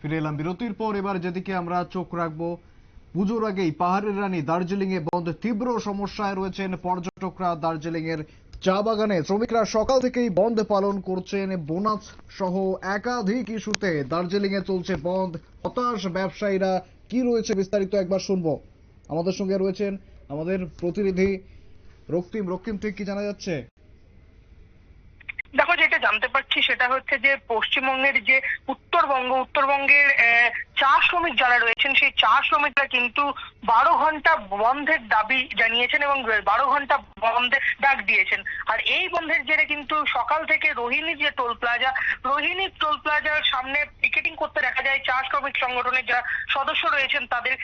ফিরে এলাম বিরতির পর। এবার যেদিকে আমরা চোখ রাখব, পুজোর আগেই পাহাড়ের রানী দার্জিলিং এ বন্ধ তীব্র সমস্যায় রয়েছেন পর্যটকরা। দার্জিলিং এর চা বাগানে শ্রমিকরা সকাল থেকেই বন্ধ পালন করছেন। বোনাস সহ একাধিক ইস্যুতে দার্জিলিং এ চলছে বন্ধ। হতাশ ব্যবসায়ীরা কি রয়েছে বিস্তারিত একবার শুনব। আমাদের সঙ্গে রয়েছেন আমাদের প্রতিনিধি রক্তিম। রক্তিম, ঠিক কি জানা যাচ্ছে? যেটা জানতে পারছি সেটা হচ্ছে যে পশ্চিমবঙ্গের যে উত্তরবঙ্গ, উত্তরবঙ্গের চা শ্রমিক যারা রয়েছেন, সেই চা শ্রমিকরা কিন্তু বারো ঘণ্টা বন্ধের দাবি জানিয়েছেন এবং বারো ঘণ্টা বন্ধের ডাক দিয়েছেন। আর এই বন্ধের জেরে কিন্তু সকাল থেকে রোহিণী যে টোল প্লাজা রোহিণী টোল প্লাজার সামনে পিকেটিং করতে দেখা যায় চা শ্রমিক সংগঠনের যারা সদস্য রয়েছেন তাদের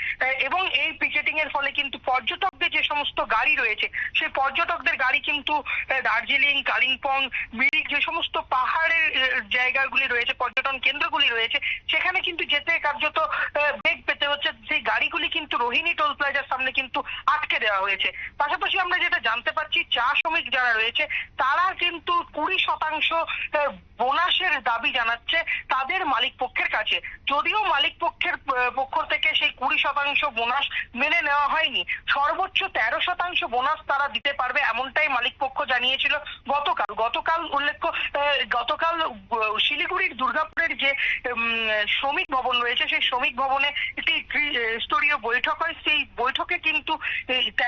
এবং এই পিকেটিং এর ফলে কিন্তু পর্যটকদের যে সমস্ত গাড়ি রয়েছে, সেই পর্যটকদের গাড়ি কিন্তু দার্জিলিং, কালিম্পং, মিরিক যে সমস্ত পাহাড়ের জায়গাগুলি রয়েছে, পর্যটন কেন্দ্রগুলি রয়েছে, সেখানে কিন্তু যেতে কার্যত আহ, বেগ পেতে হচ্ছে সেই গাড়িগুলি কিন্তু রোহিণী টোল প্লাজার সামনে কিন্তু আটকে দেওয়া হয়েছে। পাশাপাশি আমরা যেটা জানতে পারছি, চা শ্রমিক যারা রয়েছে, তারা কিন্তু কুড়ি শতাংশ বোনাসের দাবি জানাচ্ছে তাদের মালিক পক্ষের কাছে। যদিও মালিক পক্ষের পক্ষ থেকে সেই কুড়ি শতাংশ বোনাস মেনে নেওয়া হয়নি, সর্বোচ্চ তেরো শতাংশ বোনাস তারা দিতে পারবে এমনটাই মালিক পক্ষ জানিয়েছিল গতকাল। গতকাল উল্লেখ্য গতকাল শিলিগুড়ির দুর্গাপুরের যে শ্রমিক ভবন রয়েছে, সেই শ্রমিক ভবনে বৈঠক হয় সেই বৈঠকে কিন্তু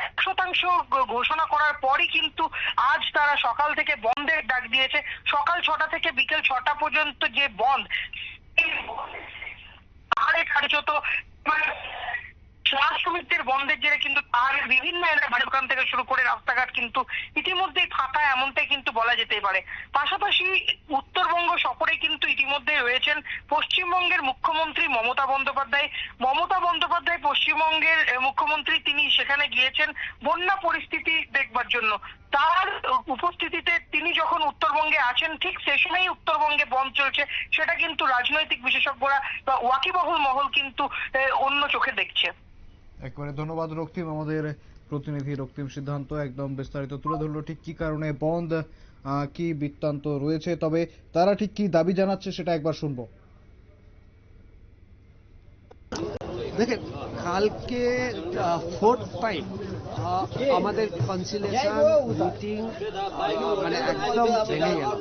এক শতাংশ ঘোষণা করার পরই কিন্তু আজ তারা সকাল থেকে বন্ধের ডাক দিয়েছে। সকাল ছটা থেকে বিকেল ছটা পর্যন্ত যে বন্ধ আর কার্যত চা শ্রমিকদের বন্ধের জেরে কিন্তু পাহাড়ের বিভিন্ন এলাকা দোকান থেকে শুরু করে রাস্তাঘাট কিন্তু ইতিমধ্যেই ফাঁকা, এমনটাই কিন্তু বলা যেতেই পারে। পাশাপাশি উত্তরবঙ্গ সফরে কিন্তু ইতিমধ্যেই রয়েছেন পশ্চিমবঙ্গের মুখ্যমন্ত্রী মমতা বন্দ্যোপাধ্যায়। মমতা বন্দ্যোপাধ্যায় পশ্চিমবঙ্গের মুখ্যমন্ত্রী তিনি সেখানে গিয়েছেন বন্যা পরিস্থিতি দেখবার জন্য। তার উপস্থিতিতে তিনি যখন উত্তরবঙ্গে আছেন, ঠিক সে সময়ই উত্তরবঙ্গে বন্ধ চলছে, সেটা কিন্তু রাজনৈতিক বিশেষজ্ঞরা বা ওয়াকিবহুল মহল কিন্তু অন্য চোখে দেখছে। একবারে ধন্যবাদ রক্তিম, আমাদের প্রতিনিধি রক্তিম সিদ্ধান্ত একদম বিস্তারিত তুলে ধরলো। ঠিক কি কারণে বন্ধ কি বৃত্তান্ত রয়েছে? তবে তারা ঠিক কি দাবি জানাচ্ছে সেটা একবার শুনব। দেখেন, কালকে ফোর্থ টাইম আমাদের কনসিলেশন মিটিং মানে একদম ভেঙে গেল।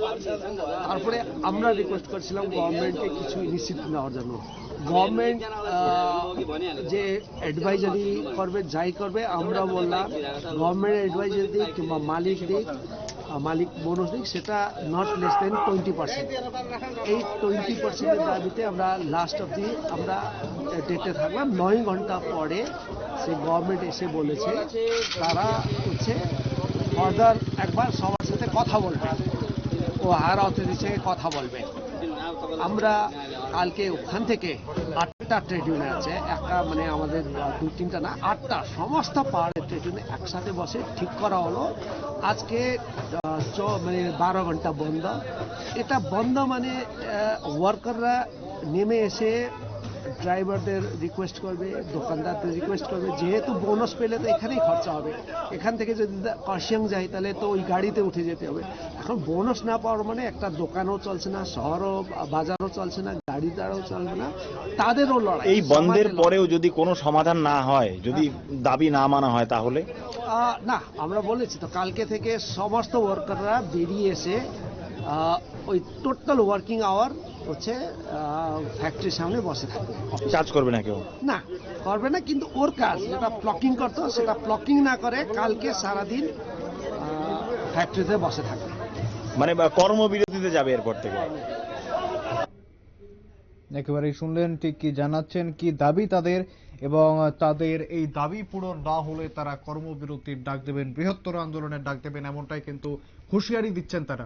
তারপরে আমরা রিকোয়েস্ট করছিলাম গভর্নমেন্টকে কিছু ইনিশিয়েটিভ নেওয়ার জন্য। গভর্নমেন্ট যে অ্যাডভাইজারি করবে, যাই করবে, আমরা বললাম গভর্নমেন্ট অ্যাডভাইজারি দিক কিংবা মালিক দিক মালিক বোনস দিক, সেটা not less than twenty percent এই টোয়েন্টি পার্সেন্টের দাবিতে আমরা লাস্ট অব দি আমরা ডেটে থাকলাম। নয় ঘণ্টা পরে সে গভর্নমেন্ট এসে বলেছে, তারা হচ্ছে ফার্দার একবার সবার সাথে কথা বলবে। ও হায়ার অথরিটির সঙ্গে কথা বলবে। আমরা কালকে ওখান থেকে আটটা ট্রেড ইউনিয়ন আছে, একটা মানে আমাদের দু তিনটা না, আটটা সমস্ত পাহাড়ের ট্রেড ইউনিয়ন একসাথে বসে ঠিক করা হলো। আজকে মানে বারো ঘণ্টা বন্ধ। এটা বন্ধ মানে ওয়ার্কাররা নেমে এসে ড্রাইভারদের রিকোয়েস্ট করবে দোকানদারদের রিকোয়েস্ট করবে যেহেতু বোনাস পেলে তো এখানেই খরচা হবে। এখান থেকে যদি কাশিয়াং যাই তাহলে তো ওই গাড়িতে উঠে যেতে হবে। এখন বোনাস না পাওয়ার মানে একটা দোকানও চলছে না শহরও বাজারও চলছে না গাড়ি দ্বারাও চলবে না তাদেরও লড়াই। এই বন্ধের পরেও যদি কোনো সমাধান না হয় যদি দাবি না মানা হয় তাহলে? না আমরা বলেছি তো কালকে থেকে সমস্ত ওয়ার্কাররা বেরিয়ে এসে ওই টোটাল ওয়ার্কিং আওয়ার হচ্ছে ফ্যাক্টরির সামনে বসে থাকবে। কাজ করবে না কেউ? না করবে না কিন্তু ওর কাজ যেটা প্লকিং করতো সেটা প্লকিং না করে কালকে সারাদিন ফ্যাক্টরিতে বসে থাকবে। মানে কর্মবিরতিতে যাবে এরপর থেকে? একেবারেই শুনলেন ঠিক কি জানাচ্ছেন কি দাবি তাদের এবং তাদের এই দাবি পূরণ না হলে তারা কর্মবিরতির ডাক দেবেন বৃহত্তর আন্দোলনের ডাক দেবেন এমনটাই কিন্তু হুঁশিয়ারি দিচ্ছেন তারা।